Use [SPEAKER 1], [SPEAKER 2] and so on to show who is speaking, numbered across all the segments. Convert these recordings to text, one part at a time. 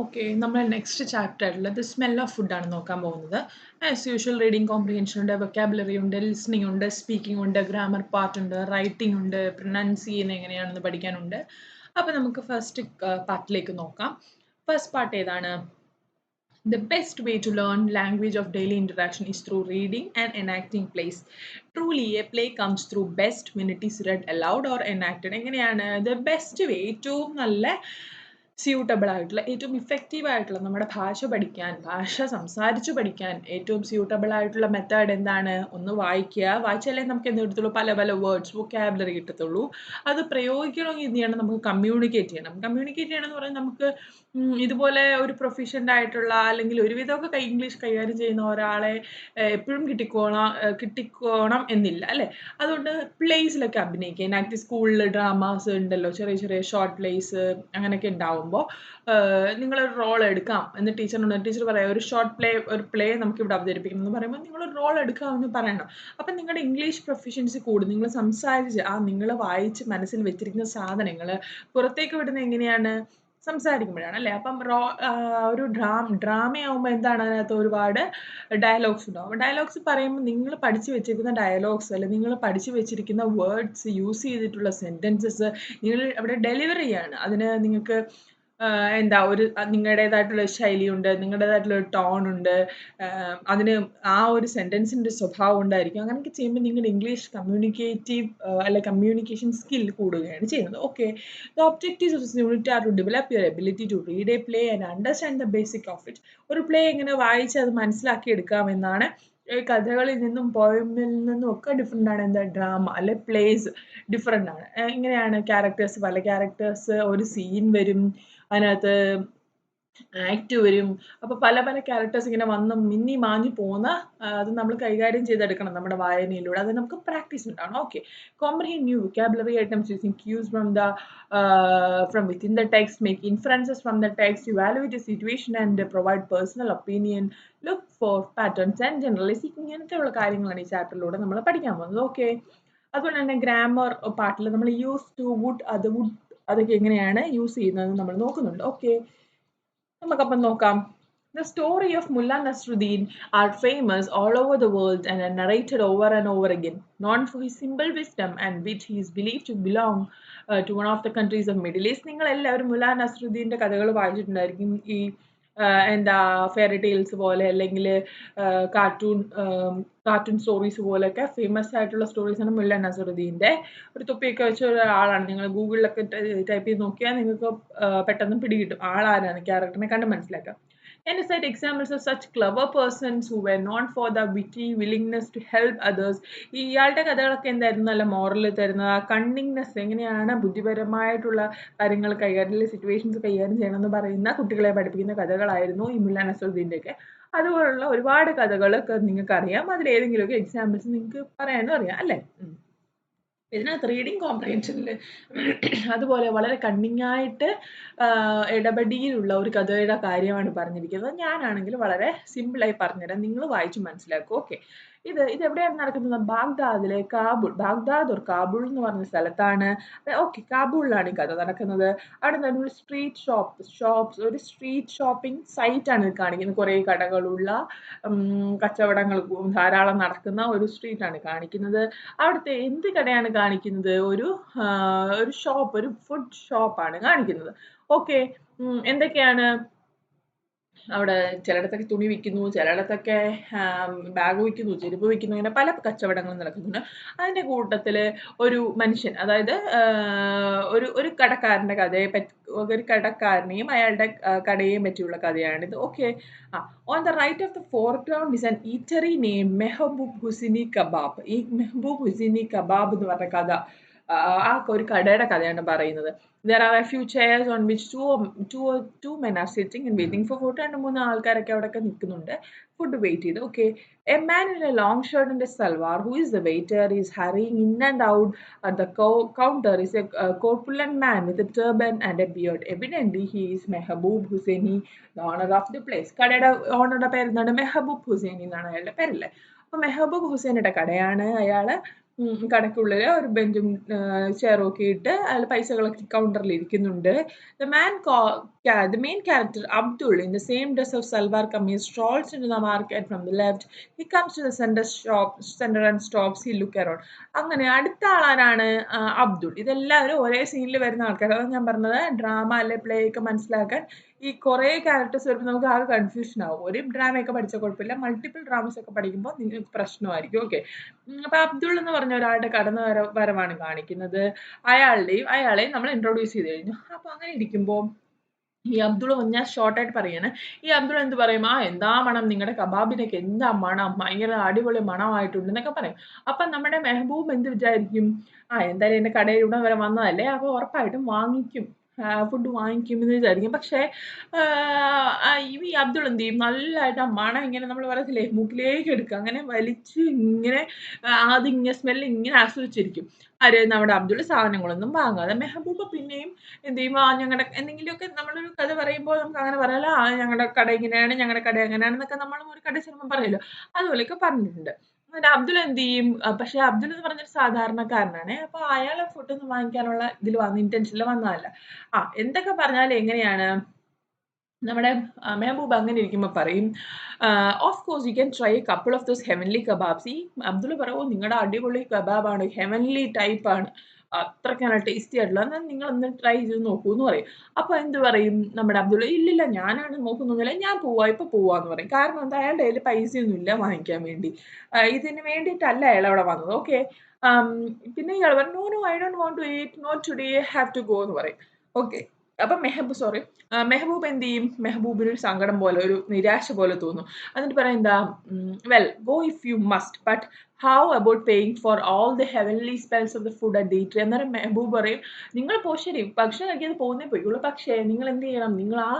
[SPEAKER 1] Okay നമ്മൾ next chapter ചാപ്റ്ററിൽ the smell of ഫുഡാണ് നോക്കാൻ പോകുന്നത്. ആസ് യൂഷ്വൽ റീഡിംഗ് കോംപ്രിഹെൻഷൻ ഉണ്ട് വൊക്കാബുലറി ഉണ്ട് ലിസ്ണിംഗ് ഉണ്ട് സ്പീക്കിംഗ് ഉണ്ട് ഗ്രാമർ പാർട്ട് ഉണ്ട് റൈറ്റിംഗ് ഉണ്ട് പ്രൊനൗൺസ് ചെയ്യുന്ന എങ്ങനെയാണെന്ന് പഠിക്കാനുണ്ട്. അപ്പോൾ നമുക്ക് ഫസ്റ്റ് പാർട്ടിലേക്ക് നോക്കാം. ഫസ്റ്റ് പാർട്ട് ഏതാണ്? The best way to learn language of daily interaction is through reading and enacting plays. Truly a play comes through best when it is read aloud or enacted. എങ്ങനെയാണ്? The best way ഏറ്റവും നല്ല suitable ആയിട്ടുള്ള ഏറ്റവും effective ആയിട്ടുള്ള നമ്മുടെ ഭാഷ പഠിക്കാൻ ഭാഷ സംസാരിച്ചു പഠിക്കാൻ ഏറ്റവും സ്യൂട്ടബിൾ ആയിട്ടുള്ള മെത്തേഡ് എന്താണ്? ഒന്ന് വായിക്കുക. വായിച്ചാലേ നമുക്ക് എന്ത് കിട്ടത്തുള്ളൂ? പല പല വേർഡ്സ് വൊക്കാബുലറി കിട്ടത്തുള്ളൂ. അത് പ്രയോഗിക്കണമെങ്കിൽ എന്ത് ചെയ്യണം? നമുക്ക് കമ്മ്യൂണിക്കേറ്റ് ചെയ്യണം. കമ്മ്യൂണിക്കേറ്റ് ചെയ്യണം എന്ന് പറഞ്ഞാൽ നമുക്ക് ഇതുപോലെ ഒരു പ്രൊഫഷന്റ് ആയിട്ടുള്ള അല്ലെങ്കിൽ ഒരുവിധമൊക്കെ കൈ ഇംഗ്ലീഷ് കൈകാര്യം ചെയ്യുന്ന ഒരാളെ എപ്പോഴും കിട്ടിക്കോണം കിട്ടിക്കോണം എന്നില്ല അല്ലേ? അതുകൊണ്ട് പ്ലേസിലൊക്കെ അഭിനയിക്കുക. ഇനാക്ട് സ്കൂളിൽ ഡ്രാമാസ് ഉണ്ടല്ലോ. ചെറിയ ചെറിയ ഷോർട്ട് പ്ലേസ് അങ്ങനെയൊക്കെ ഉണ്ടാവുമ്പോൾ നിങ്ങളൊരു റോൾ എടുക്കാം എന്ന് ടീച്ചറിനോട് ടീച്ചർ പറയാം ഒരു ഷോർട്ട് പ്ലേ ഒരു പ്ലേ നമുക്ക് ഇവിടെ അവതരിപ്പിക്കണം എന്ന് പറയുമ്പോൾ നിങ്ങൾ റോൾ എടുക്കാമെന്ന് പറയണം അപ്പം നിങ്ങളുടെ ഇംഗ്ലീഷ് പ്രൊഫഷൻസി കൂടും. നിങ്ങൾ സംസാരിച്ച് ആ നിങ്ങൾ വായിച്ച് മനസ്സിൽ വെച്ചിരിക്കുന്ന സാധനങ്ങൾ പുറത്തേക്ക് വിടുന്ന എങ്ങനെയാണ്? സംസാരിക്കുമ്പോഴാണ് അല്ലേ? അപ്പം റോ ഒരു ഡ്രാമ ഡ്രാമയാകുമ്പോൾ എന്താണ് അതിനകത്ത് ഒരുപാട് ഡയലോഗ്സ് ഉണ്ടാവും. ഡയലോഗ്സ് പറയുമ്പോൾ നിങ്ങൾ പഠിച്ചു വെച്ചിരിക്കുന്ന ഡയലോഗ്സ് അല്ലെങ്കിൽ നിങ്ങൾ പഠിച്ചു വെച്ചിരിക്കുന്ന വേർഡ്സ് യൂസ് ചെയ്തിട്ടുള്ള സെന്റൻസസ് നിങ്ങൾ അവിടെ ഡെലിവറി ചെയ്യാണ്. അതിന് നിങ്ങൾക്ക് എന്താ ഒരു നിങ്ങളുടേതായിട്ടുള്ള ശൈലിയുണ്ട് നിങ്ങളുടേതായിട്ടുള്ള ഒരു ടോൺ ഉണ്ട് അതിന് ആ ഒരു സെന്റൻസിന്റെ സ്വഭാവം ഉണ്ടായിരിക്കും. അങ്ങനെയൊക്കെ ചെയ്യുമ്പോൾ നിങ്ങളുടെ ഇംഗ്ലീഷ് കമ്മ്യൂണിക്കേറ്റീവ് അല്ലെ കമ്മ്യൂണിക്കേഷൻ സ്കിൽ കൂടുകയാണ് ചെയ്യുന്നത്. Okay the objectives of unit are to develop your ability to read a play and understand the basic of it ഒരു പ്ലേ എങ്ങനെ വായിച്ച് അത് മനസ്സിലാക്കി എടുക്കാമെന്നാണ് കഥകളിൽ നിന്നും പോയമിൽ നിന്നും ഒക്കെ ഡിഫറെന്റ് ആണ്. എന്താ ഡ്രാമ അല്ലെ പ്ലേസ് ഡിഫറെന്റ് ആണ്. ഇങ്ങനെയാണ് ക്യാരക്ടേഴ്സ് പല ക്യാരക്ടേഴ്സ് ഒരു സീൻ വരും. അതിനകത്ത് ആക്ട് വരും. അപ്പോൾ പല പല ക്യാരക്ടേഴ്സ് ഇങ്ങനെ വന്ന് മിന്നി മാഞ്ഞു പോകുന്ന അത് നമ്മൾ കൈകാര്യം ചെയ്തെടുക്കണം നമ്മുടെ വായനയിലൂടെ. അത് നമുക്ക് പ്രാക്ടീസ് ഉണ്ടാവണം. Okay comprehend new vocabulary items using cues from the from within the text make inferences from the text evaluate situation and provide personal opinion look for patterns and generalise ഇങ്ങനത്തെയുള്ള കാര്യങ്ങളാണ് ഈ ചാപ്റ്ററിലൂടെ നമ്മൾ പഠിക്കാൻ പോകുന്നത്. ഓക്കെ അതുപോലെ തന്നെ grammar പാട്ടിൽ നമ്മൾ use to would അത് വുഡ് അതൊക്കെ എങ്ങനെയാണ് യൂസ് ചെയ്യുന്നത് നമ്മൾ നോക്കുന്നുണ്ട്. ഓക്കെ നമുക്കപ്പം നോക്കാം. The story of Mulla Nasruddin are famous all over the world and narrated over and over again known for he simple wisdom and which he's believe to belong to one of the countries of Middle East നിങ്ങൾ എല്ലാവരും മുല്ല നസ്രുദ്ദീന്റെ കഥകൾ വായിച്ചിട്ടുണ്ടായിരിക്കും. ഈ എന്താ fairy tales പോലെ അല്ലെങ്കിൽ cartoon cartoon stories പോലെയൊക്കെ famous ആയിട്ടുള്ള സ്റ്റോറീസാണ് മുല്ല നസറുദ്ദീന്റെ. ഒരു തൊപ്പിയൊക്കെ വെച്ച ഒരാളാണ്. നിങ്ങൾ ഗൂഗിളിലൊക്കെ ടൈപ്പ് ചെയ്ത് നോക്കിയാൽ നിങ്ങൾക്ക് പെട്ടെന്ന് പിടികിട്ടും. ആളാരാണ്? ക്യാരക്ടറിനെ കണ്ട് മനസ്സിലാക്കാം. And said examples of such clever persons who were known for the witty willingness to help others. ഇയാളുടെ കഥകളൊക്കെ എന്തായിരുന്നു? നല്ല മോറൽ തരുന്നത് ആ കണ്ണിങ്നെസ് എങ്ങനെയാണ് ബുദ്ധിപരമായിട്ടുള്ള കാര്യങ്ങൾ കൈകാര്യം സിറ്റുവേഷൻസ് കൈകാര്യം ചെയ്യണമെന്ന് പറയുന്ന കുട്ടികളെ പഠിപ്പിക്കുന്ന കഥകളായിരുന്നു ഈ മുല്ല നസറുദ്ദീന്റെ ഒക്കെ. അതുപോലുള്ള ഒരുപാട് കഥകളൊക്കെ നിങ്ങൾക്ക് അറിയാം അതിൽ ഏതെങ്കിലുമൊക്കെ എക്സാമ്പിൾസ് നിങ്ങൾക്ക് പറയാനും അറിയാം അല്ലേ? ഇതിനകത്ത് റീഡിങ് കോംപ്രഹെൻഷനിൽ അതുപോലെ വളരെ കണ്ണിങ്ങായിട്ട് ഇടപെടിയിലുള്ള ഒരു കഥയുടെ കാര്യമാണ് പറഞ്ഞിരിക്കുന്നത്. ഞാനാണെങ്കിൽ വളരെ സിമ്പിളായി പറഞ്ഞുതരാം. നിങ്ങൾ വായിച്ച് മനസ്സിലാക്കും. ഓക്കെ ഇത് ഇത് എവിടെയാണ് നടക്കുന്നത്? ബാഗ്ദാദിലെ കാബൂൾ ബാഗ്ദാദ് ഒരു കാബൂൾ എന്ന് പറഞ്ഞ സ്ഥലത്താണ്. ഓക്കെ കാബൂളിലാണ് ഈ കഥ നടക്കുന്നത്. അവിടെ നിന്ന് ഒരു സ്ട്രീറ്റ് ഷോപ്പ് ഷോപ്പ്സ് ഒരു സ്ട്രീറ്റ് ഷോപ്പിംഗ് സൈറ്റാണ് ഇത് കാണിക്കുന്നത്. കുറേ കടകളുള്ള കച്ചവടങ്ങൾ ധാരാളം നടക്കുന്ന ഒരു സ്ട്രീറ്റാണ് കാണിക്കുന്നത്. അവിടുത്തെ എന്ത് കടയാണ് കാണിക്കുന്നത്? ഒരു ഒരു ഷോപ്പ് ഒരു ഫുഡ് ഷോപ്പാണ് കാണിക്കുന്നത്. ഓക്കെ എന്തൊക്കെയാണ്? അവിടെ ചിലയിടത്തൊക്കെ തുണി വിൽക്കുന്നു ചിലയിടത്തൊക്കെ ബാഗ് വിൽക്കുന്നു ചെരുപ്പ് വിൽക്കുന്നു ഇങ്ങനെ പല കച്ചവടങ്ങളും നടക്കുന്നുണ്ട്. അതിന്റെ കൂട്ടത്തിൽ ഒരു മനുഷ്യൻ അതായത് ഒരു ഒരു കടക്കാരന്റെ കഥയെ പറ്റി ഒരു കടക്കാരനെയും അയാളുടെ കടയെയും പറ്റിയുള്ള കഥയാണിത് okay ah on the right of the foreground is an eatery name Mehboob Husaini kebab ഈ മെഹബൂബ് ഹുസിനി കബാബ് എന്ന് പറഞ്ഞ കഥ ആ ഒരു കടയുടെ കഥയാണ് പറയുന്നത്. There are a few chairs on which two two two men are sitting and waiting for food രണ്ട് മൂന്ന് ആൾക്കാരൊക്കെ അവിടെയൊക്കെ നിൽക്കുന്നുണ്ട്. ഫുഡ് വെയിറ്റ് ചെയ്ത്. Okay a man in a long shirt and a salwar who is the waiter is hurrying in and out at the counter is a corpulent man with a turban and a beard. Evidently, he is Mehboob Husaini the owner of the place കടയുടെ ഓണറുടെ പേര് എന്താണ്? മെഹബൂബ് ഹുസൈനി എന്നാണ് അയാളുടെ പേരല്ലേ? അപ്പോൾ മെഹബൂബ് ഹുസൈനിയുടെ കടയാണ് അയാൾ കടയ്ക്കുള്ളിൽ ഒരു ബെഞ്ചും ചെയറും ഒക്കെ ഇട്ട് അയാൾ പൈസകളൊക്കെ കൗണ്ടറിൽ ഇരിക്കുന്നുണ്ട്. The man the main character Abdul in the same dress of salwar kameez strolls in the market from the left he comes to the centre shop centre and stops he look around അങ്ങനെ അടുത്ത ആളാരാണ് അബ്ദുൾ. ഇതെല്ലാവരും ഒരേ സീനിൽ വരുന്ന ആൾക്കാർ അതാണ് ഞാൻ പറഞ്ഞത് ഡ്രാമ അല്ലെ പ്ലേ ഒക്കെ മനസ്സിലാക്കാൻ. ഈ കുറേ ക്യാരക്ടേഴ്സ് വരുമ്പോൾ നമുക്ക് ആകെ കൺഫ്യൂഷൻ ആവും. ഒരു ഡ്രാമയൊക്കെ പഠിച്ച കുഴപ്പമില്ല. മൾട്ടിപ്പിൾ ഡ്രാമസ് ഒക്കെ പഠിക്കുമ്പോൾ നിങ്ങൾക്ക് പ്രശ്നമായിരിക്കും. ഓക്കെ അപ്പോൾ അബ്ദുൾ എന്ന് പറഞ്ഞ ഒരാളുടെ കടന്നു വര വരവാണ് കാണിക്കുന്നത്. അയാളുടെയും അയാളെയും നമ്മൾ ഇൻട്രൊഡ്യൂസ് ചെയ്ത് കഴിഞ്ഞു. അപ്പോൾ അങ്ങനെ ഇരിക്കുമ്പോൾ ഈ അബ്ദുൾ ഞാൻ ഷോർട്ടായിട്ട് പറയാണ്. ഈ അബ്ദുൾ എന്ത് പറയും? ആ എന്താ മണം? നിങ്ങളുടെ കബാബിനൊക്കെ എന്താ മണം? ഭയങ്കര അടിപൊളി മണമായിട്ടുണ്ട് എന്നൊക്കെ പറയും. അപ്പം നമ്മുടെ മെഹബൂബ് എന്ത് വിചാരിക്കും? ആ എന്തായാലും എന്റെ കടയിൽ ഇവിടെ വരെ വന്നതല്ലേ? അപ്പോൾ ഉറപ്പായിട്ടും വാങ്ങിക്കും. ഫുഡ് വാങ്ങിക്കും എന്ന് വിചാരിക്കും. പക്ഷേ ഈ അബ്ദുൾ എന്ത് ചെയ്യും? നല്ലതായിട്ട് ആ മണം ഇങ്ങനെ നമ്മൾ പറയത്തില്ലേ മൂക്കിലേക്ക് എടുക്കുക. അങ്ങനെ വലിച്ച് ഇങ്ങനെ ആദ്യം ഇങ്ങനെ സ്മെല്ല് ഇങ്ങനെ ആസ്വദിച്ചിരിക്കും. ആര്? നമ്മുടെ അബ്ദുൾ സാധനങ്ങളൊന്നും വാങ്ങാതെ മെഹബൂബ പിന്നെയും എന്ത് ചെയ്യും? ആ ഞങ്ങളുടെ എന്തെങ്കിലുമൊക്കെ നമ്മളൊരു കഥ പറയുമ്പോൾ നമുക്ക് അങ്ങനെ പറയാലോ? ആ ഞങ്ങളുടെ കട ഇങ്ങനെയാണ് ഞങ്ങളുടെ കട എങ്ങനെയാണെന്നൊക്കെ നമ്മളും ഒരു കട ചെല്ലുമ്പോൾ പറയല്ലോ. അതുപോലെയൊക്കെ പറഞ്ഞിട്ടുണ്ട്. അബ്ദുൽ എന്ത് ചെയ്യും? പക്ഷെ അബ്ദുൾ എന്ന് പറഞ്ഞൊരു സാധാരണക്കാരനാണ്. അപ്പൊ അയാളെ ഫുഡ് ഒന്നും വാങ്ങിക്കാനുള്ള ഇതിൽ വന്ന ഇന്റൻഷനിൽ വന്നതല്ല. ആ എന്തൊക്കെ പറഞ്ഞാൽ എങ്ങനെയാണ്? നമ്മുടെ മെഹബൂബ് അങ്ങനെ ഇരിക്കുമ്പോൾ പറയും of course you can try couple of those heavenly kebabs ഈ അബ്ദുൾ പറയുമോ നിങ്ങളുടെ അടിപൊളി കബാബാണ് ഹെവൻലി ടൈപ്പാണ് അത്രയ്ക്കാണ് ടേസ്റ്റി ആയിട്ടുള്ളത് എന്നാൽ നിങ്ങൾ ഒന്ന് ട്രൈ ചെയ്ത് നോക്കൂ എന്ന് പറയും. അപ്പോൾ എന്ത് പറയും? നമ്മുടെ അബ്ദുള്ള ഇല്ലില്ല ഞാനാണ് നോക്കുന്നൊന്നുമില്ല. ഞാൻ പോവാ ഇപ്പൊ പോവാന്ന് പറയും. കാരണം എന്താ? അയാളുടെ കയ്യിൽ പൈസയൊന്നും ഇല്ല വാങ്ങിക്കാൻ വേണ്ടി. ഇതിന് വേണ്ടിയിട്ടല്ല അയാൾ അവിടെ വന്നത്. ഓക്കെ പിന്നെ ഇയാൾ പറഞ്ഞു no no I don't want to eat not today have to go എന്ന് പറയും. ഓക്കെ അപ്പം മെഹബൂബ് സോറി മെഹബൂബ് എന്ത് ചെയ്യും? മെഹബൂബിന് ഒരു സങ്കടം പോലെ ഒരു നിരാശ പോലെ തോന്നും. എന്നിട്ട് പറയും എന്താ? Well go if you must but how about paying for all the heavenly spells of the food at date അന്നേരം മെഹബൂബ് പറയും നിങ്ങൾ പോ ശരി ഭക്ഷണം കഴിക്കാതെ പോകുന്നേ പോയിക്കുള്ളൂ പക്ഷേ നിങ്ങൾ എന്ത് ചെയ്യണം? നിങ്ങൾ ആ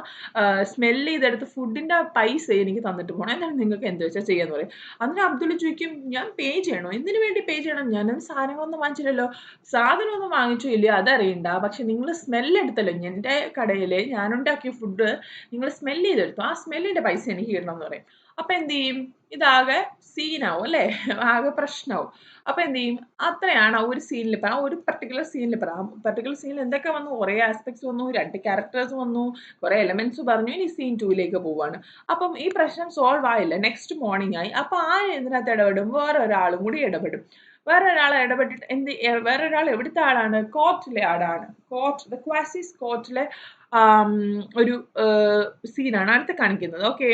[SPEAKER 1] സ്മെല്ല് ചെയ്തെടുത്ത് ഫുഡിന്റെ പൈസ എനിക്ക് തന്നിട്ട് പോകണം എന്നാലും നിങ്ങൾക്ക് എന്ത് വെച്ചാൽ ചെയ്യാന്ന് പറയും. അന്നേരം അബ്ദുൾ ചോദിക്കും ഞാൻ പേ ചെയ്യണോ? എന്തിനു വേണ്ടി പേ ചെയ്യണം? ഞാനത് സാധനങ്ങളൊന്നും വാങ്ങിച്ചില്ലല്ലോ. സാധനമൊന്നും വാങ്ങിച്ചോ? ഇല്ല അതറിയണ്ട. പക്ഷെ നിങ്ങൾ സ്മെല്ല് എടുത്തല്ലോ. എന്റെ കടയിൽ ഞാനുണ്ടാക്കിയ ഫുഡ് നിങ്ങൾ സ്മെല്ല് ചെയ്തെടുത്തു. ആ സ്മെല്ലിന്റെ പൈസ എനിക്ക് കിട്ടണം എന്ന് പറയും. അപ്പൊ എന്ത് ചെയ്യും? ഇതാകെ സീനാവും അല്ലേ? ആകെ പ്രശ്നമാവും അപ്പോൾ എന്ത് ചെയ്യും? അത്രയാണ് ആ ഒരു സീനിൽ ആ ഒരു പർട്ടിക്കുലർ സീനിൽ പറ ആ പർട്ടിക്കുലർ സീനിൽ എന്തൊക്കെ വന്നു? കുറേ ആസ്പെക്ട്സ് വന്നു രണ്ട് ക്യാരക്ടേഴ്സ് വന്നു കുറേ എലമെന്റ്സ് പറഞ്ഞു. ഇനി സീൻ ടൂയിലേക്ക് പോവാണ്. അപ്പം ഈ പ്രശ്നം സോൾവ് ആയില്ല. നെക്സ്റ്റ് മോർണിംഗ് ആയി. അപ്പോൾ ആ ഇതിനകത്ത് ഇടപെടും? വേറെ ഒരാളും കൂടി ഇടപെടും. വേറെ ഒരാൾ ഇടപെട്ടിട്ട് എന്ത് വേറൊരാൾ എവിടുത്തെ ആളാണ്? കോർട്ടിലെ ആളാണ്. കോർട്ട് ദ ക്വാസിസ് കോർട്ടിലെ ഒരു സീനാണ് അടുത്ത് കാണിക്കുന്നത്. ഓക്കെ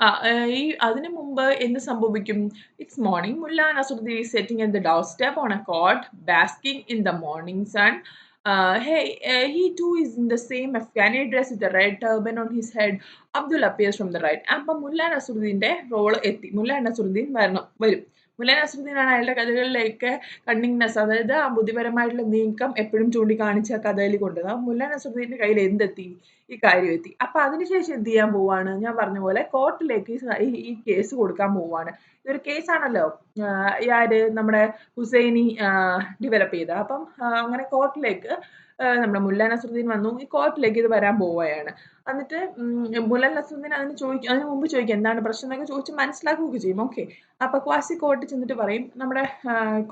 [SPEAKER 1] ആ, ഈ അതിനു മുമ്പ് എന്ത് സംഭവിക്കും? It's morning. Mulla Nasruddin is sitting at the door step on a cot, basking in the morning sun. Uh, hey, uh, he too is in the same Afghani dress with a red turban on his head. Abdul appears from the right. അപ്പം മുല്ല നസ്രുദ്ദീന്റെ role എത്തി. മുല്ല നസ്രുദ്ദീൻ വരണം വരും. മുല്ല നസ്രുദ്ദീനാണ് അയാളുടെ കഥകളിലേക്ക് cunningness അതായത് ആ ബുദ്ധിപരമായിട്ടുള്ള നീക്കം എപ്പോഴും ചൂണ്ടിക്കാണിച്ച കഥയിൽ കൊണ്ടുവന്നത്. മുല്ല നസറുദ്ദീന്റെ കയ്യിൽ എന്തെത്തി? ഈ കാര്യം എത്തി. അപ്പൊ അതിനുശേഷം എന്ത് ചെയ്യാൻ പോവാണ്? ഞാൻ പറഞ്ഞ പോലെ കോർട്ടിലേക്ക് ഈ കേസ് കൊടുക്കാൻ പോവാണ്. ഇതൊരു കേസാണല്ലോ. ആര് നമ്മുടെ ഹുസൈനി ഡെവലപ്പ് ചെയ്ത അപ്പം അങ്ങനെ കോർട്ടിലേക്ക് നമ്മുടെ മുല്ല നസറുദ്ദീൻ വന്നു. ഈ കോർട്ടിലേക്ക് ഇത് വരാൻ പോവുകയാണ്. എന്നിട്ട് മുല്ല നസറുദ്ദീൻ അതിന് ചോദിക്കും അതിന് മുമ്പ് ചോദിക്കും എന്താണ് പ്രശ്നം എന്നൊക്കെ ചോദിച്ച് മനസ്സിലാക്കുകയൊക്കെ ചെയ്യും. ഓക്കെ. അപ്പൊ ക്വാസി കോർട്ടിൽ ചെന്നിട്ട് പറയും നമ്മുടെ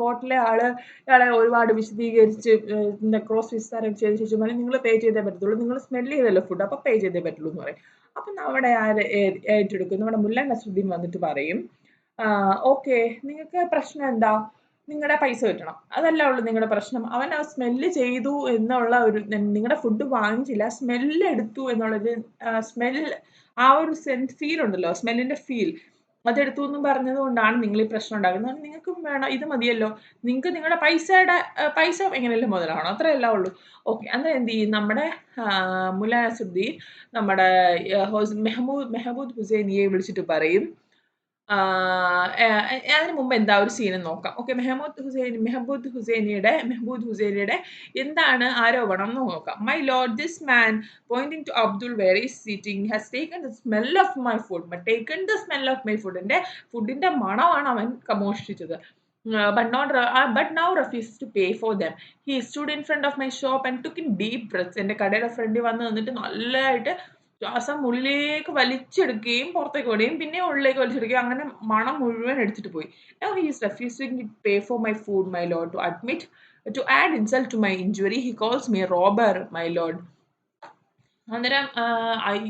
[SPEAKER 1] കോർട്ടിലെ ആൾ ഇയാളെ ഒരുപാട് വിശദീകരിച്ച് ക്രോസ് വിസ്താരം ചെയ്ത ശേഷം പറയും നിങ്ങൾ പേ ചെയ്തേ പറ്റത്തുള്ളൂ. നിങ്ങൾ സ്മെൽ ചെയ്തല്ലോ ഫുഡ് അപ്പൊ പേ ചെയ്തേ പറ്റുള്ളൂ എന്ന് പറയും. അപ്പൊ നമ്മുടെ ആര് ഏറ്റെടുക്കും? നമ്മുടെ മുല്ല നസറുദ്ദീൻ വന്നിട്ട് പറയും ഓക്കെ നിങ്ങൾക്ക് പ്രശ്നം എന്താ? നിങ്ങളുടെ പൈസ കിട്ടണം. അതല്ല ഉള്ളൂ നിങ്ങളുടെ പ്രശ്നം. അവൻ ആ സ്മെല്ല് ചെയ്തു എന്നുള്ള ഒരു നിങ്ങളുടെ ഫുഡ് വാങ്ങിച്ചില്ല സ്മെല്ല് എടുത്തു എന്നുള്ളൊരു സ്മെൽ ആ ഒരു സെൻസ് ഫീൽ ഉണ്ടല്ലോ സ്മെല്ലിന്റെ ഫീൽ അതെടുത്തു എന്നും പറഞ്ഞത് കൊണ്ടാണ് നിങ്ങൾ ഈ പ്രശ്നം ഉണ്ടാകുന്നത് നിങ്ങൾക്കും വേണം ഇത് മതിയല്ലോ. നിങ്ങൾക്ക് നിങ്ങളുടെ പൈസയുടെ പൈസ എങ്ങനെയല്ലേ മുതലാവണം. അത്രയല്ല ഉള്ളൂ. ഓക്കെ. അന്നേരം എന്ത് ചെയ്യും? നമ്മുടെ മുലാസുദ്ദീൻ നമ്മുടെ മെഹബൂദ് മെഹബൂദ് ഹുസൈനിയെ വിളിച്ചിട്ട് പറയും അതിന് മുമ്പ് എന്താ ഒരു സീനും നോക്കാം. ഓക്കെ. മെഹമൂദ് ഹുസൈൻ മെഹബൂദ് ഹുസൈനിയുടെ മെഹബൂദ് ഹുസൈനിയുടെ എന്താണ് ആരോപണം എന്ന് നോക്കാം. My lord this man pointing to Abdul is sitting has taken the smell of my food taken the smell of my ഫുഡിന്റെ ഫുഡിന്റെ മണമാണ് അവൻ മോഷ്ടിച്ചത്. But not but now refuses to pay for them he stood in front of my shop and took in deep breaths എന്റെ കടയുടെ ഫ്രണ്ടിൽ വന്ന് നിന്നിട്ട് നല്ലതായിട്ട് ശ്വാസം ഉള്ളിലേക്ക് വലിച്ചെടുക്കുകയും പുറത്തേക്ക് വിടുകയും പിന്നെ ഉള്ളിലേക്ക് വലിച്ചെടുക്കുകയും അങ്ങനെ മണം മുഴുവൻ എടുത്തിട്ട് പോയി. Now refusing to pay for my food my lord to admit to add insult to my injury, he calls me robber my lord. അന്നേരം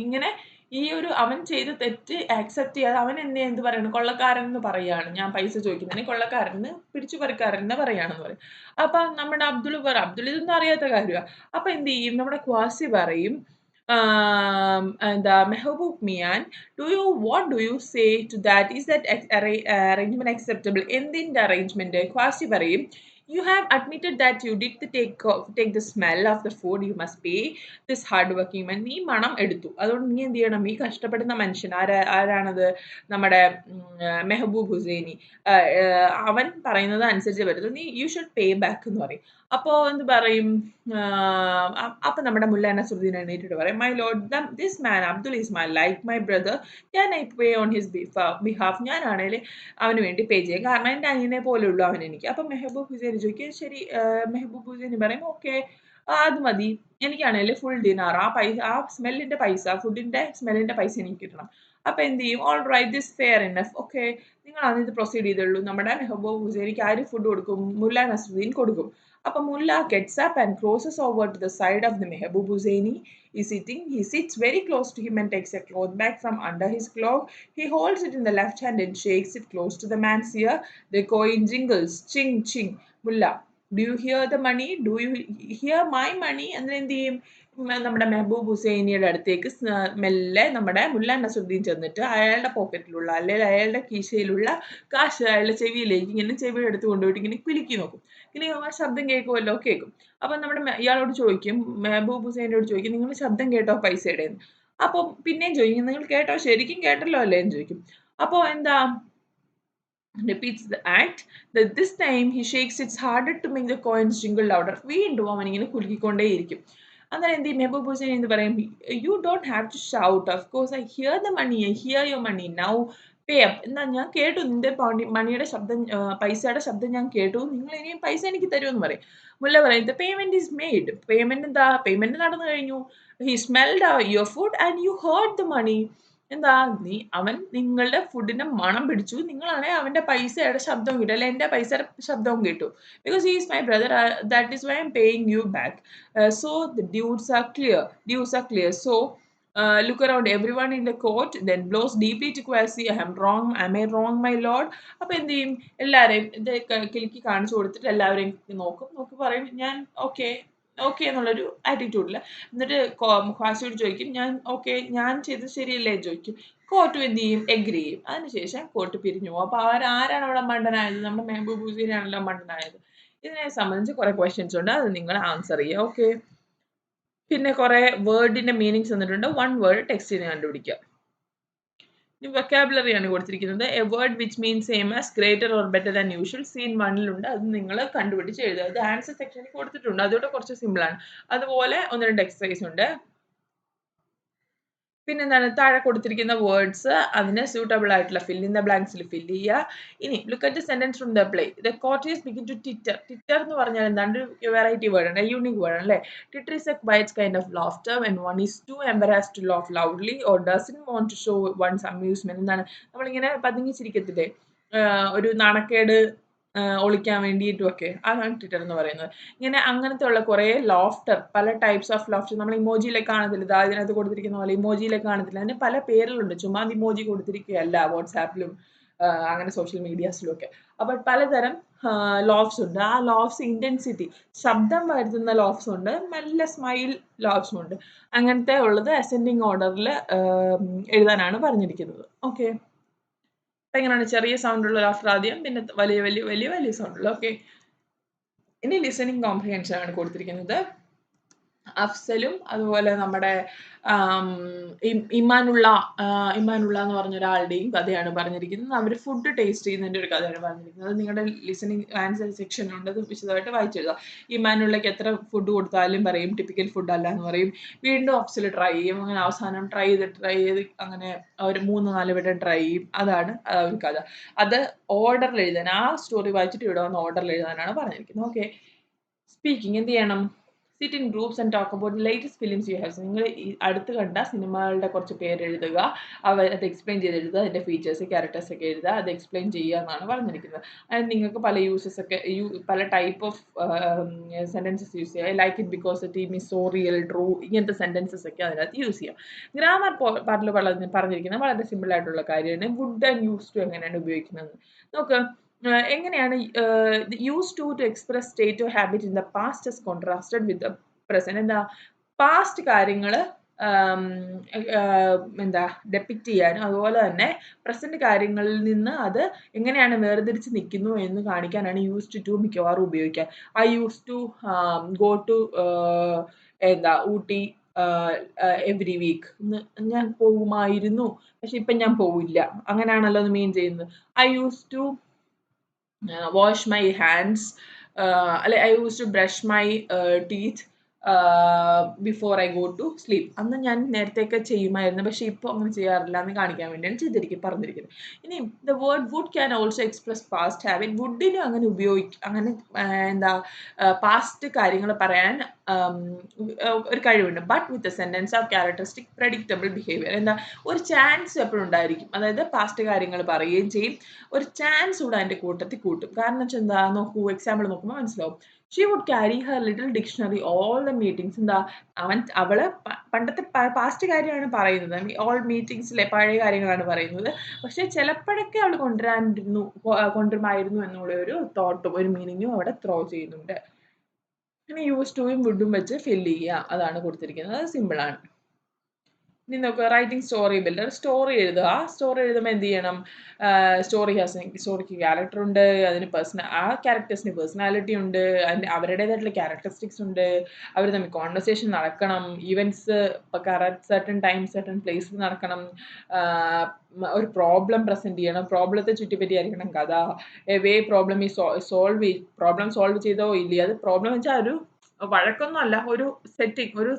[SPEAKER 1] ഇങ്ങനെ ഈ ഒരു അവൻ ചെയ്ത തെറ്റ് ആക്സെപ്റ്റ് ചെയ്യാതെ അവൻ എന്നെ എന്ത് പറയണം? കൊള്ളക്കാരൻ എന്ന് പറയാണ്. ഞാൻ പൈസ ചോദിക്കുന്നതിന് കൊള്ളക്കാരൻ എന്ന് പിടിച്ചു പറിക്കാരൻ എന്ന് പറയാണെന്ന് പറയും. അപ്പൊ നമ്മുടെ അബ്ദുൾ പറ അബ്ദുൾ ഇതൊന്നും അറിയാത്ത കാര്യമാണ് അപ്പൊ എന്ത് ചെയ്യും? നമ്മുടെ ക്വാസി പറയും um, എന്താ Mehboob Miyan do you what do you say to that is that arrangement acceptable എന്തിന്റെ അറേഞ്ച്മെന്റ് ക്വാസി പറയും you have admitted that you did the take take the smell of the food. You must pay this hard working man അതുകൊണ്ട് നീ എന്ത് ചെയ്യണം? ഈ കഷ്ടപ്പെടുന്ന മനുഷ്യൻ. ആരാ ആരാണത് നമ്മുടെ ഉം, ആ, മെഹബൂബ് ഹുസൈനി? ആ, ആ, അവൻ പറയുന്നത് അനുസരിച്ച് പറ്റത്തുള്ളൂ. നീ യു ഷുഡ് പേ ബാക്ക് എന്ന് പറയും. അപ്പോൾ എന്ത് പറയും? അപ്പൊ നമ്മുടെ മുല്ല നസുദ്ദീൻ എണീറ്റിട്ട് പറയും my lord this man Abdul is my like my brother ഞാൻ I pay on his behalf ഞാനാണെങ്കിൽ അവന് വേണ്ടി പേ ചെയ്യും. കാരണം എന്റെ അനിയനെ പോലെ ഉള്ളൂ അവൻ എനിക്ക്. അപ്പം മെഹബൂബ് ഹുസൈൻ ചോദിക്കും ശരി മെഹബൂബ് ഹുസൈൻ? പറയും ഓക്കെ അത് മതി. എനിക്കാണെങ്കിൽ ഫുൾ ഡിന്നർ ആ പൈസ ആ സ്മെല്ലിന്റെ പൈസ ഫുഡിന്റെ സ്മെല്ലിന്റെ പൈസ എനിക്ക് കിട്ടണം. അപ്പൊ എന്ത് ചെയ്യും? All right this fair enough okay നിങ്ങളാണ് ഇത് പ്രൊസീഡ് ചെയ്തുള്ളൂ. നമ്മുടെ മെഹബൂബ് ഹുസൈനിക്ക് ആര് ഫുഡ് കൊടുക്കും? മുല്ല നസുദ്ദീൻ കൊടുക്കും. Apamullah gets up and crosses over to the side of the Mehbub Husseini. Is sitting. He sits very close to him and takes a cloth bag from under his cloak. He holds it in the left hand and shakes it close to the man's ear. The coin jingles. Ching, ching. Mullah, do you hear the money? Do you hear my money? And then the നമ്മുടെ മെഹബൂബ് ഹുസൈനിയുടെ അടുത്തേക്ക് മെല്ലെ നമ്മുടെ മുല്ല നസുദ്ദീൻ ചെന്നിട്ട് അയാളുടെ പോക്കറ്റിലുള്ള അല്ലെങ്കിൽ അയാളുടെ കീശയിലുള്ള കാശ് അയാളുടെ ചെവിയിലേക്ക് ഇങ്ങനെ ചെവി എടുത്ത് കൊണ്ടുപോയിട്ട് ഇങ്ങനെ കുലുക്കി നോക്കും. ഇങ്ങനെ ആ ശബ്ദം കേൾക്കുമല്ലോ? കേൾക്കും. അപ്പൊ നമ്മുടെ ഇയാളോട് ചോദിക്കും മെഹബൂബ് ഹുസൈനോട് ചോദിക്കും നിങ്ങൾ ശബ്ദം കേട്ടോ പൈസയുടെ അപ്പോൾ പിന്നെയും ചോദിക്കും നിങ്ങൾ കേട്ടോ? ശരിക്കും കേട്ടല്ലോ? അല്ലേ എന്ന് ചോദിക്കും. അപ്പോൾ എന്താ? repeats the act that this time he shakes it's harder to make the coins jingle louder. വീണ്ടും അവൻ ഇങ്ങനെ കുലുക്കിക്കൊണ്ടേയിരിക്കും. അന്നേരം എന്ത് ചെയ്യും? മെഹബൂബ് ഹുസൈൻ എന്ന് പറയും? You don't have to shout of course I hear the money I hear your money now pay up എന്നാ ഞാൻ കേട്ടു. നിന്റെ മണിയുടെ ശബ്ദം പൈസയുടെ ശബ്ദം ഞാൻ കേട്ടു. നിങ്ങൾ ഇനിയും പൈസ എനിക്ക് തരുമെന്ന് പറയും. മുല്ല പറയും the payment is made payment എന്താ? പേയ്മെന്റ് നടന്നു കഴിഞ്ഞു. He smelled your food and you heard the money എന്താ നീ അവൻ നിങ്ങളുടെ ഫുഡിന്റെ മണം പിടിച്ചു. നിങ്ങളാണെ അവന്റെ പൈസയുടെ ശബ്ദം കേട്ടു. അല്ലെ എന്റെ പൈസയുടെ ശബ്ദവും കേട്ടു. Because is my brother that is why I'm paying you back so the dues are clear dues are clear so look around everyone in the court then blows deeply to quasi I am wrong I may wrong my lord അപ്പൊ എന്ത് ചെയ്യും? എല്ലാവരെയും ഇത് ക- കിലുക്കി കാണിച്ചു കൊടുത്തിട്ട് എല്ലാവരെയും നോക്കും. നോക്കി പറയും ഞാൻ ഓക്കെ ഓക്കെ എന്നുള്ളൊരു ആറ്റിറ്റ്യൂഡിൽ എന്നിട്ട് ഖാസിയോട് ചോദിക്കും ഞാൻ ഓക്കെ ഞാൻ ചെയ്തത് ശരിയല്ലേ? ചോദിക്കും. കോർട്ട് എന്ത് ചെയ്യും? എഗ്രി ചെയ്യും. അതിനുശേഷം കോർട്ട് പിരിഞ്ഞു പോകും. അപ്പോൾ ആരാണ് അവിടെ മണ്ടനായത്? നമ്മുടെ മെഹബൂബ് ഹുസീനാണല്ലോ മണ്ടനായത്. ഇതിനെ സംബന്ധിച്ച് കുറേ ക്വസ്റ്റ്യൻസ് ഉണ്ട്. അത് നിങ്ങൾ ആൻസർ ചെയ്യുക. ഓക്കെ പിന്നെ കുറേ വേർഡിന്റെ മീനിങ്സ് തന്നിട്ടുണ്ട്. വൺ വേർഡ് ടെക്സ്റ്റ് ചെയ്ത് കണ്ടുപിടിക്കുക. ഇനി വെക്കാബുലറി ആണ് കൊടുത്തിരിക്കുന്നത്. A word which mean same as greater or better than usual scene വണ്ണിലുണ്ട് അത് നിങ്ങൾ കണ്ടുപിടിച്ച് എഴുതുക. അത് ആൻസർ സെക്ഷനിൽ കൊടുത്തിട്ടുണ്ട്. അതുകൂടെ കുറച്ച് സിമ്പിൾ ആണ്. അതുപോലെ ഒന്ന് രണ്ട് എക്സസൈസ് ഉണ്ട്. പിന്നെ എന്താണ് താഴെ കൊടുത്തിരിക്കുന്ന വേർഡ്സ് അതിന് സ്യൂട്ടബിൾ ആയിട്ടുള്ള ഫിൽ ഇൻ ദ ബ്ലാങ്ക്സിൽ ഫില്ല് ചെയ്യുക. ഇനി look at sentence from the play the quarters begin to titter titter എന്ന് പറഞ്ഞാൽ എന്താണ്? വെറൈറ്റി വേർഡ് ആണ് യൂണിക് വേർഡ് അല്ലേ? Titter is a bites kind of laughter when one is to embarrass to laugh loudly or doesn't want to show one's amusement എന്താണ്? നമ്മളിങ്ങനെ പതുങ്ങിച്ചിരിക്കത്തില്ലേ? ഒരു നാണക്കേട് ഒളിക്കാൻ വേണ്ടിയിട്ടുമൊക്കെ. അതാണ് ട്വിറ്റർ എന്ന് പറയുന്നത്. ഇങ്ങനെ അങ്ങനത്തെ ഉള്ള കുറേ ലോഫ്റ്റർ പല ടൈപ്സ് ഓഫ് ലോഫ്റ്റർ നമ്മൾ ഇമോജിയിലെ കാണത്തില്ല. ഇതാ ഇതിനകത്ത് കൊടുത്തിരിക്കുന്ന പോലെ ഇമോജിയിലെ കാണത്തില്ല. അതിന് പല പേരിലുണ്ട് ചുമ്മാ ഇമോജി കൊടുത്തിരിക്കുകയല്ല വാട്സാപ്പിലും അങ്ങനെ സോഷ്യൽ മീഡിയാസിലും ഒക്കെ. അപ്പോൾ പലതരം ലോഫ്സ് ഉണ്ട്. ആ ലോഫ്സ് ഇന്റൻസിറ്റി ശബ്ദം വരുത്തുന്ന ലോഫ്സ് ഉണ്ട്. നല്ല സ്മൈൽ ലോഫ്സും ഉണ്ട്. അങ്ങനത്തെ ഉള്ളത് അസെൻഡിങ് ഓർഡറിൽ എഴുതാനാണ് പറഞ്ഞിരിക്കുന്നത്. ഓക്കെ എങ്ങനെയാണ് ചെറിയ സൗണ്ട് ഉള്ള ലാഫ്റ്റർ ആദ്യം പിന്നെ വലിയ വലിയ വലിയ വലിയ സൗണ്ട് ഉള്ള. ഓക്കെ ഇനി ലിസണിങ് കോംപ്രിഹെൻഷൻ ആണ് കൊടുത്തിരിക്കുന്നത്. അഫ്സലും അതുപോലെ നമ്മുടെ ഇമാനുള്ള ഇമാനുള്ള എന്ന് പറഞ്ഞ ഒരാളുടെയും കഥയാണ് പറഞ്ഞിരിക്കുന്നത്. അവർ ഫുഡ് ടേസ്റ്റ് ചെയ്യുന്നതിന്റെ ഒരു കഥയാണ് പറഞ്ഞിരിക്കുന്നത്. നിങ്ങളുടെ ലിസണിങ് ആൻസർ സെക്ഷൻ ഉണ്ട്. അത് വിശദമായിട്ട് വായിച്ചെഴുതാം. ഇമാനുള്ളക്ക് എത്ര ഫുഡ് കൊടുത്താലും പറയും ടിപ്പിക്കൽ ഫുഡ് അല്ല എന്ന് പറയും. വീണ്ടും അഫ്സൽ ട്രൈ ചെയ്യും. അങ്ങനെ അവസാനം ട്രൈ ചെയ്ത് ട്രൈ ചെയ്ത് അങ്ങനെ ഒരു മൂന്ന് നാല് വട്ടം ട്രൈ ചെയ്യും. അതാണ് ആ ഒരു കഥ. അത് ഓർഡറിൽ എഴുതാൻ ആ സ്റ്റോറി വായിച്ചിട്ട് ഇവിടെ വന്ന് ഓർഡറിൽ എഴുതാനാണ് പറഞ്ഞിരിക്കുന്നത്. ഓക്കെ സ്പീക്കിംഗ് എന്ത് ചെയ്യണം? Sit in groups and talk about latest films you have നിങ്ങൾ അടുത്ത് കണ്ട സിനിമകളുടെ കുറച്ച് പേര് എഴുതുക. അവ അത് എക്സ്പ്ലെയിൻ ചെയ്ത് എഴുതുക. അതിന്റെ ഫീച്ചേഴ്സ് ക്യാരക്ടേഴ്സ് ഒക്കെ എഴുതുക. അത് എക്സ്പ്ലെയിൻ ചെയ്യുക എന്നാണ് പറഞ്ഞിരിക്കുന്നത്. അതിന് നിങ്ങൾക്ക് പല യൂസസ് ഒക്കെ യു പല ടൈപ്പ് ഓഫ് സെന്റൻസസ് യൂസ് ചെയ്യുക like it because it team is so real true ഇങ്ങനത്തെ സെന്റൻസസ് ഒക്കെ അതിനകത്ത് യൂസ് ചെയ്യാം. ഗ്രാമർ പാർട്ടിൽ പറഞ്ഞ പറഞ്ഞിരിക്കുന്നത് വളരെ സിമ്പിൾ ആയിട്ടുള്ള കാര്യമാണ്. വുഡ് ആൻഡ് യൂസ് ടു എങ്ങനെയാണ് ഉപയോഗിക്കുന്നത്? നോക്ക്. എങ്ങനെയാണ് use to to express state of habit in the past is contrasted with the present എന്താ പാസ്റ്റ് കാര്യങ്ങൾ എന്താ ഡെപ്പിക്റ്റ് ചെയ്യാനും അതുപോലെ തന്നെ പ്രസന്റ് കാര്യങ്ങളിൽ നിന്ന് അത് എങ്ങനെയാണ് വേർതിരിച്ച് നിൽക്കുന്നു എന്ന് കാണിക്കാനാണ് യൂസ് ടു മിക്കവാറും ഉപയോഗിക്കുക. I use to go to എന്താ ഊട്ടി എവറി വീക്ക് ഞാൻ പോകുമായിരുന്നു പക്ഷെ ഇപ്പം ഞാൻ പോവില്ല. അങ്ങനെയാണല്ലോ അത് മീൻ ചെയ്യുന്നത്. I use to uh, wash my hands. Uh, i used to brush my uh, teeth. Before I go to sleep അന്ന് ഞാൻ നേരത്തെയൊക്കെ ചെയ്യുമായിരുന്നു. പക്ഷെ ഇപ്പോൾ അങ്ങനെ ചെയ്യാറില്ല. എന്ന് കാണിക്കാൻ വേണ്ടിയാണ് ചെയ്തിരിക്കും പറഞ്ഞിരിക്കുന്നത്. ഇനി the word would can also express past habit വുഡിനും അങ്ങനെ ഉപയോഗിക്കും അങ്ങനെ എന്താ പാസ്റ്റ് കാര്യങ്ങൾ പറയാൻ ഒരു കഴിവുണ്ട്. But with a sentence of characteristic predictable behaviour എന്താ ഒരു ചാൻസ് എപ്പോഴും ഉണ്ടായിരിക്കും. അതായത് പാസ്റ്റ് കാര്യങ്ങൾ പറയുകയും ചെയ്യും. ഒരു ചാൻസ് കൂടെ അതിന്റെ കൂട്ടത്തിൽ കൂട്ടും. കാരണം വെച്ചാൽ എന്താ നോക്കൂ എക്സാമ്പിൾ നോക്കുമ്പോൾ മനസ്സിലാവും. She would carry her little dictionary all the meetings എന്താ അവൻ അവൾ പണ്ടത്തെ പാസ്റ്റ് കാര്യമാണ് പറയുന്നത്. ഓൾ മീറ്റിംഗ്സിലെ പഴയ കാര്യങ്ങളാണ് പറയുന്നത്. പക്ഷെ ചിലപ്പോഴൊക്കെ അവൾ കൊണ്ടുവരാനിരുന്നു കൊണ്ടുവരുമായിരുന്നു എന്നുള്ള ഒരു തോട്ടും ഒരു മീനിങ്ങും അവിടെ ത്രോ ചെയ്യുന്നുണ്ട്. ഇനി യൂസ് ടുവും വുഡും വെച്ച് ഫില്ല് ചെയ്യുക. അതാണ് കൊടുത്തിരിക്കുന്നത്. സിമ്പിളാണ് ഇനി റൈറ്റിംഗ് സ്റ്റോറി ബിൽഡർ സ്റ്റോറി എഴുതുക. സ്റ്റോറി എഴുതുമ്പോൾ എന്ത് ചെയ്യണം? സ്റ്റോറി ഹാസ് സ്റ്റോറിക്ക് ക്യാരക്ടർ ഉണ്ട് അതിന് പേഴ്സണ ആ ക്യാരക്ടേഴ്സിന് പേഴ്സണാലിറ്റി ഉണ്ട് അതിന് അവരുടേതായിട്ടുള്ള ക്യാരക്ടറിസ്റ്റിക്സ് ഉണ്ട്. അവർ തമ്മിൽ കോൺവെർസേഷൻ നടക്കണം ഈവന്റ്സ് ഇപ്പോൾ കറക്റ്റ് സർട്ടൺ ടൈം സർട്ടൺ പ്ലേസിൽ നടക്കണം. ഒരു പ്രോബ്ലം പ്രസന്റ് ചെയ്യണം. പ്രോബ്ലത്തെ ചുറ്റിപ്പറ്റി ചുറ്റിപ്പറ്റിയായിരിക്കണം കഥ. വേ പ്രോബ്ലം ഈ സോൾവ് പ്രോബ്ലം സോൾവ് ചെയ്തോ ഇല്ലേ അത് പ്രോബ്ലം വെച്ചാൽ ഒരു വഴക്കൊന്നും അല്ല ഒരു സെറ്റിംഗ് ഒരു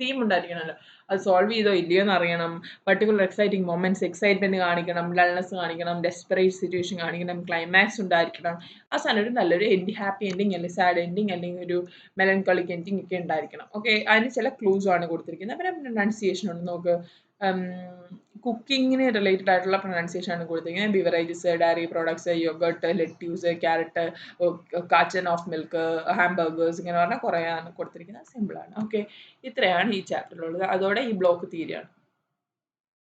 [SPEAKER 1] തീം ഉണ്ടായിരിക്കണമല്ലോ. അത് സോൾവ് ചെയ്തോ ഇല്ലയോ എന്ന് അറിയണം പർട്ടിക്കുലർ എക്സൈറ്റിംഗ് മൊമെന്റ്സ് എക്സൈറ്റ്മെന്റ് കാണിക്കണം ലൾനെസ് കാണിക്കണം ഡെസ്പെറേറ്റ് സിറ്റുവേഷൻ കാണിക്കണം ക്ലൈമാക്സ് ഉണ്ടായിരിക്കണം. സാധനം ഒരു നല്ലൊരു എൻഡി ഹാപ്പി എൻഡിങ് അല്ലെങ്കിൽ സാഡ് എൻഡിങ് അല്ലെങ്കിൽ ഒരു മെലൻകോളിക് എൻഡിങ് ഒക്കെ ഉണ്ടായിരിക്കണം. ഓക്കെ അതിന് ചില ക്ലൂസും ആണ് കൊടുത്തിരിക്കുന്നത്. പിന്നെ പ്രൊണൗൺസിയേഷൻ ഉണ്ട് നോക്ക്. കുക്കിങ്ങിന് റിലേറ്റഡ് ആയിട്ടുള്ള പ്രൊനൗൺസിയേഷൻ ആണ് കൊടുത്തിരിക്കുന്നത് beverages dairy products yogurt lettuce carrot carton of milk hamburgers ഇങ്ങനെ പറഞ്ഞാൽ കുറേ ആണ് കൊടുത്തിരിക്കുന്നത്. സിമ്പിളാണ് ഓക്കെ ഇത്രയാണ് ഈ ചാപ്റ്ററിലുള്ളത് അതോടെ ഈ ബ്ലോക്ക് തീരുകയാണ്.